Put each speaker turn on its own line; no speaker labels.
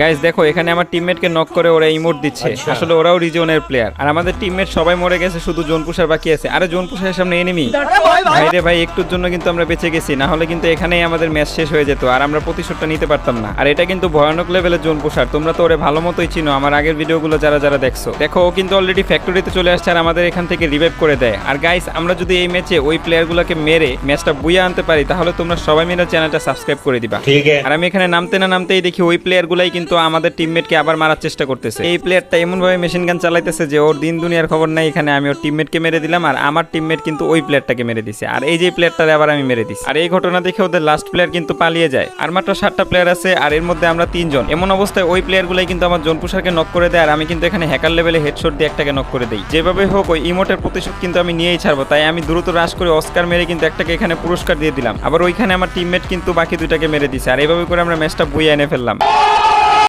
Guys দেখো এখানে আমার টিমমেটকে নক করে ওরা ইমোট দিচ্ছে। আচ্ছা। আসলে ওরাও রিজনের প্লেয়ার আর আমাদের টিমমেট সবাই মরে গেছে শুধু জোনপুষার বাকি আছে। আরে জোনপুষার সামনে এনিমি ভাই রে ভাই একটুর জন্য কিন্তু আমরা বেঁচে গেছি না হলে কিন্তু এখানেই আমাদের ম্যাচ শেষ হয়ে যেত আর আমরা প্রতিশোধটা নিতে পারতাম না। আর এটা কিন্তু ভয়ানক লেভেলের জোনপুষার তোমরা তো ওরে ভালো মতোই চিনো আমার আগের ভিডিওগুলো যারা যারা দেখছ। দেখো ও কিন্তু অলরেডি ফ্যাক্টরিতে চলে আসছে আর আমাদের এখান থেকে রিভাইভ করে দেয়। আর গাইস আমরা যদি এই ম্যাচে ওই প্লেয়ারগুলোকে মেরে ম্যাচটা বুয়ে আনতে পারি তাহলে তোমরা সবাই মিলে চ্যানেলটা সাবস্ক্রাইব করে দিবা। আর আমি এখানে নামতে না নামতেই দেখি ওই প্লেয়ারগুলাই কিন্তু আমাদের টিমমেটকে আবার মারার চেষ্টা করতেছে। এই প্লেয়ারটা এমন ভাবে মেশিন গান চালাইতেছে যে ওর দিন দুনিয়ার খবর নাই, এখানে আমি ওর টিমমেটকে মেরে দিলাম, আর আমার টিমমেট কিন্তু ওই প্লেয়ারটাকে মেরে দিছে। আর এই যে প্লেয়ারটারে আবার আমি মেরে দিছি। আর এই ঘটনা দেখে ওদের লাস্ট প্লেয়ার কিন্তু পালিয়ে যায়। আর মাত্র সাতটা প্লেয়ার আছে, আর এর মধ্যে আমরা তিনজন। এমন অবস্থায় ওই প্লেয়ারগুলাই কিন্তু আমার জোনপুষারকে নক করে দেয়, আর আমি কিন্তু এখানে হ্যাকার লেভেলে হেডশট দিয়ে একটাকে নক করে দেই। যেভাবে হোক, ওই ইমোটের প্রতিশোধ কিন্তু আমি নিয়েই ছাড়বো। তাই আমি দ্রুত রাশ করে অস্কার মেরে কিন্তু একটাকে এখানে পুরস্কার দিয়ে দিলাম। আবার ওইখানে আমার টিমমেট কিন্তু বাকি দুইটাকে মেরে দিছে, আর এইভাবে করে আমরা ম্যাচটা বইয়ে এনে ফেললাম।